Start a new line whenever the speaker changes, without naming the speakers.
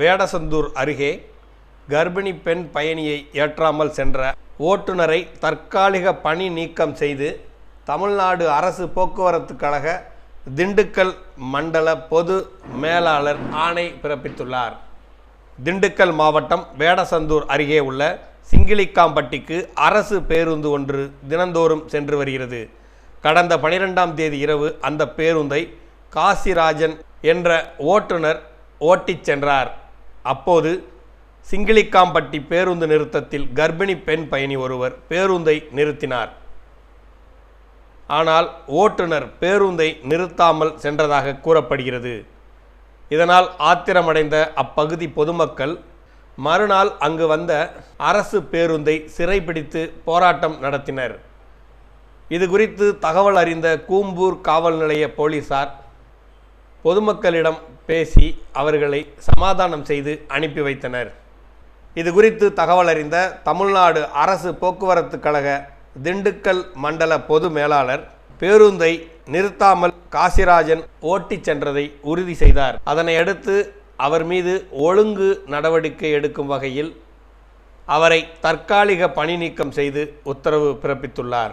வேடசந்தூர் அருகே கர்ப்பிணி பெண் பயணியை ஏற்றாமல் சென்ற ஓட்டுநரை தற்காலிக பணி நீக்கம் செய்து தமிழ்நாடு அரசு போக்குவரத்து கழக திண்டுக்கல் மண்டல பொது மேலாளர் ஆணை பிறப்பித்துள்ளார். திண்டுக்கல் மாவட்டம் வேடசந்தூர் அருகே உள்ள சிங்கிலிக்காம்பட்டிக்கு அரசு பேருந்து ஒன்று தினந்தோறும் சென்று வருகிறது. கடந்த பனிரெண்டாம் தேதி இரவு அந்த பேருந்தை காசிராஜன் என்ற ஓட்டுநர் ஓட்டிச் சென்றார். அப்போது சிங்கிலிக்காம்பட்டி பேருந்து நிறுத்தத்தில் கர்ப்பிணி பெண் பயணி ஒருவர் பேருந்தை நிறுத்தினார். ஆனால் ஓட்டுநர் பேருந்தை நிறுத்தாமல் சென்றதாக கூறப்படுகிறது. இதனால் ஆத்திரமடைந்த அப்பகுதி பொதுமக்கள் மறுநாள் அங்கு வந்த அரசு பேருந்தை சிறைபிடித்து போராட்டம் நடத்தினர். இது குறித்து தகவல் அறிந்த கூம்பூர் காவல் நிலைய போலீசார் பொதுமக்களிடம் பேசி அவர்களை சமாதானம் செய்து அனுப்பி வைத்தனர். இது குறித்து தகவல் அறிந்த தமிழ்நாடு அரசு போக்குவரத்து கழக திண்டுக்கல் மண்டல பொது மேலாளர் பேருந்தை நிறுத்தாமல் காசிராஜன் ஓட்டிச் சென்றதை உறுதி செய்தார். அதனை அடுத்து அவர் மீது ஒழுங்கு நடவடிக்கை எடுக்கும் வகையில் அவரை தற்காலிக பணி நீக்கம் செய்து உத்தரவு பிறப்பித்துள்ளார்.